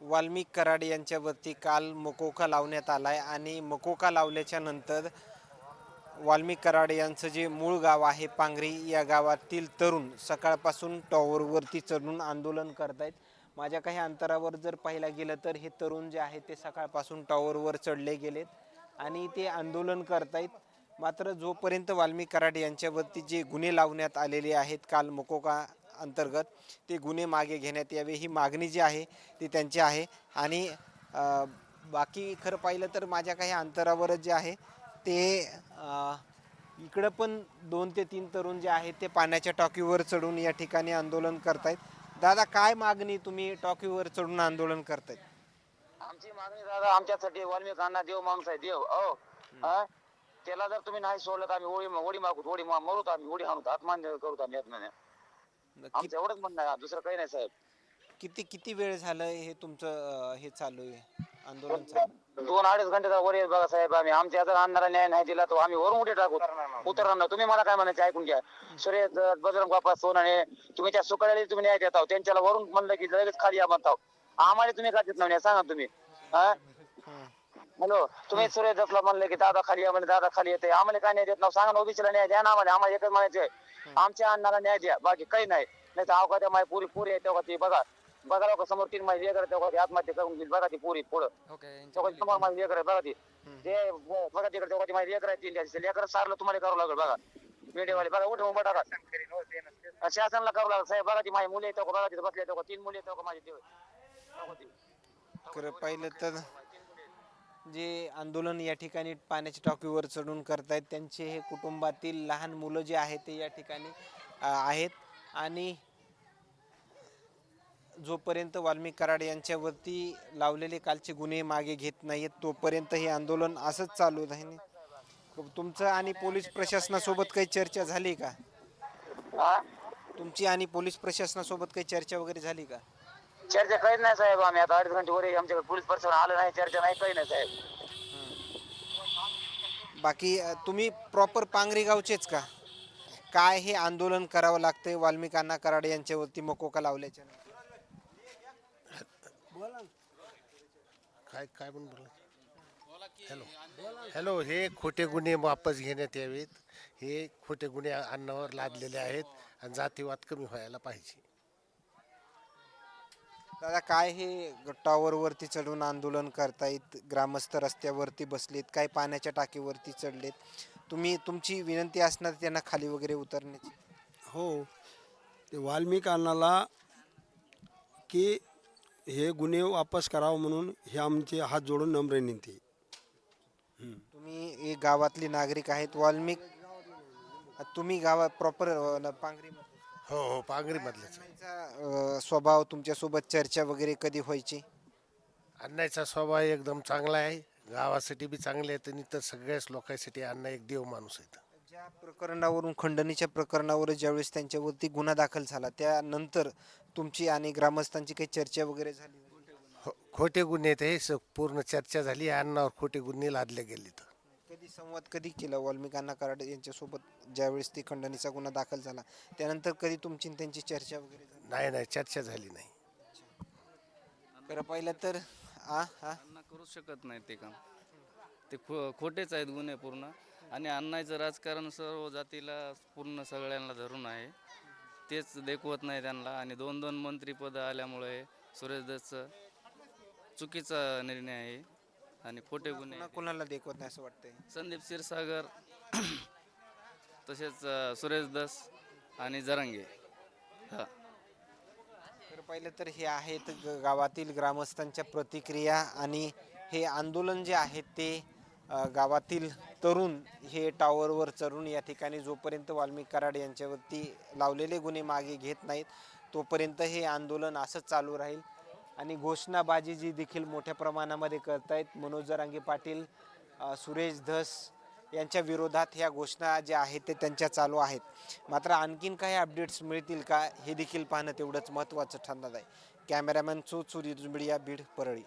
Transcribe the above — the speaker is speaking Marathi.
वाल्मिक कराड यांच्यावरती काल मकोका लावण्यात आला आहे आणि मकोका लावल्याच्या नंतर वाल्मिक कराड यांचं जे मूळ गाव आहे पांगरी या गावातील तरुण सकाळपासून टॉवरवरती चढून आंदोलन करत आहेत माझ्या काही अंतरावर जर पाहायला गेलं तर हे तरुण जे आहे ते सकाळपासून टॉवरवर चढले गेलेत आणि ते आंदोलन करतायत. मात्र जोपर्यंत वाल्मिक कराड यांच्यावरती जे गुन्हे लावण्यात आलेले आहेत काल मकोका अंतर्गत ते गुन्हे मागे घेण्यात यावे ही मागणी जी आहे ती त्यांची आहे. आणि अ, बाकी खरं पाहिलं तर माझ्या काही अंतरावरच जे आहे ते अ, इकडं पण दोन ते तीन तरुण जे आहेत ते पाण्याच्या टाकीवर चढून या ठिकाणी आंदोलन करतायत. दादा काय मागणी तुम्ही टाकीवर चढून आंदोलन करतायत? आमची मागणी दादा आमच्यासाठी वाल्मिकांना देव माणूस आहे देव अहो हा? त्याला जर तुम्ही नाही सोडलं तर आम्ही होळी होळी मागू मा- मरूत आम्ही होळी आणू आत्मान्य करू आम्ही आत्मान्य कि- आमचं एवढंच म्हणणं आहे. दुसरं काही नाही साहेब. किती किती वेळ झालं हे तुमचं अ, हे चालू आहे? आंदोलन चालू दोन अडीच घंटे वर येत बघा साहेब. आम्ही आमच्या जर आणणारा न्याय नाही दिला तर आम्ही वरून उठे टाकू. उतरणार नाही. तुम्ही मला काय म्हणायचं ऐकून घ्या. सुरेश दत्त, बजरंग बाप्पा सोनाने तुम्ही त्या सुकळ्याला तुम्ही न्याय देताव त्यांच्याला वरून म्हणलं की लगेच खाली या म्हणताव आम्हाला तुम्ही का देत नाही? सांगा तुम्ही. हा? हं. हॅलो तुम्ही सुरेश दत्तला म्हणले की दादा खाली या म्हणजे दादा खाली येते. आम्हाला काय न्याय देत नाव? सांगा ना ओबीसीला न्याय द्या ना आम्हाला आम्हाला एकच म्हणायचंय. आमच्या अण्णाला न्याय द्या बाकी काही नाही. नाही तर अवघात माय पुरी पुरी आहे तेव्हा ती बघा. बघा लोक समोर तीन माझी लेकर तेव्हा ती आत्महत्या करून घेईल बघा ती पुरी पुढं. तेव्हा समोर माझी लेकर बघा ती. ते बघा तिकडे तेव्हा ती माझी लेकर आहे तीन द्यायची लेकर सारलं तुम्हाला करावं लागेल बघा. मीडियावाले बघा उठ उभा टाका शासनाला करावं लागेल साहेब बघा ती माझी मुली येतो बघा तिथे बसले तेव्हा तीन मुली येतो माझी खरं पाहिलं तर जे आंदोलन या ठिकाणी पाण्याच्या टाकीवर चढून करतायत त्यांचे हे कुटुंबातील लहान मुलं जे आहेत ते या ठिकाणी आहेत. आणि जोपर्यंत वाल्मिक कराड यांच्यावरती लावलेले कालचे गुन्हे मागे घेत नाहीत तोपर्यंत हे आंदोलन असंच चालू राहील तुमचं आणि पोलीस प्रशासनासोबत काही चर्चा झाली का? तुमची आणि पोलीस प्रशासनासोबत काही चर्चा वगैरे झाली का? चर्चा काहीच नाही साहेब आम्ही. आता अडीच घंटे वर आहे. आमच्याकडे पोलीस प्रशासन आलं नाही चर्चा नाही काही नाही साहेब. बाकी अ, तुम्ही प्रॉपर पांगरी गावचेच का? काय हे आंदोलन करावं लागतंय? वाल्मिकांना कराड यांच्यावरती मकोका लावल्याच्या नंतर? काय काय म्हणून बोला. हॅलो. हॅलो हे खोटे गुन्हे वापस घेण्यात यावेत. हे खोटे गुन्हे अन्नावर लादलेले आहेत आणि जातीवाद कमी व्हायला पाहिजे. दादा काय हे टावरवरती चढून आंदोलन करतायत? ग्रामस्थ रस्त्यावरती बसलेत काय पाण्याच्या टाकीवरती चढलेत? तुम्ही तुमची विनंती असणार त्यांना खाली वगैरे उतरण्याची? हो. ते वाल्मिक अण्णाला की हे गुन्हे वापस करावं म्हणून हे आमचे हात जोडून नम्र विनंती तुम्ही हे गावातली नागरिक आहेत वाल्मिक तुम्ही गावात प्रॉपर पांगरी हो हो. अ, स्वभाव तुमच्यासोबत चर्चा वगैरे कधी व्हायची? अण्णाचा स्वभाव एकदम चांगला आहे. गावासाठी बी चांगले आहेत आणि इतर सगळ्याच लोकांसाठी अण्णा एक देव माणूस आहेत. ज्या प्रकरणावरून खंडणीच्या प्रकरणावर ज्यावेळेस त्यांच्यावरती गुन्हा दाखल झाला त्यानंतर तुमची आणि ग्रामस्थांची काही चर्चा वगैरे झाली? हो खोटे गुन्हे आहेत हे स- पूर्ण चर्चा झाली. अन्नावर खोटे गुन्हे लादले गेले तर कधी संवाद कधी केला? वाल्मिकांना कराड यांच्यासोबत ज्यावेळेस ती खंडणीचा गुन्हा दाखल झाला त्यानंतर कधी तुमची आणि त्यांची चर्चा वगैरे झाली? नाही नाही चर्चा झाली नाही. खरं पाहिलं तर आ हा? अण्णा करू शकत नाही ते काम. ते खो खोटेच आहेत गुन्हे पूर्ण. आणि अण्णाचं राजकारण सर्व जातीला पूर्ण सगळ्यांना धरून आहे. तेच देखवत नाही त्यांना. आणि दोन दोन मंत्रीपद आल्यामुळे सुरेश दत्तचं चुकीचा निर्णय आहे. आणि खोटे गुन्हे पुन्हा कोणाला देखवत नाही असं वाटतंय? संदीप क्षीरसागर तसेच अं, सुरेश दस आणि जरांगे. हां. तर पाहिलं तर हे आहेत ग- गावातील ग्रामस्थांच्या प्रतिक्रिया आणि हे आंदोलन जे आहे ते अ, गावातील तरुण हे टावरवर चढून या ठिकाणी जोपर्यंत वाल्मिक कराड यांच्यावरती लावलेले गुन्हे मागे घेत नाहीत तोपर्यंत हे आंदोलन असंच चालू राहील. आणि घोषणाबाजी जी देखील मोठ्या प्रमाणामध्ये करतायत मनोज जरांगे पाटील सुरेश धस यांच्या विरोधात ह्या घोषणा ज्या आहेत ते त्यांच्या चालू आहेत. मात्र आणखीन काही अपडेट्स मिळतील का हे देखील पाहणं तेवढंच महत्त्वाचं ठरणार आहे. कॅमेरामॅन चो चुरी मीडिया बीड परळी.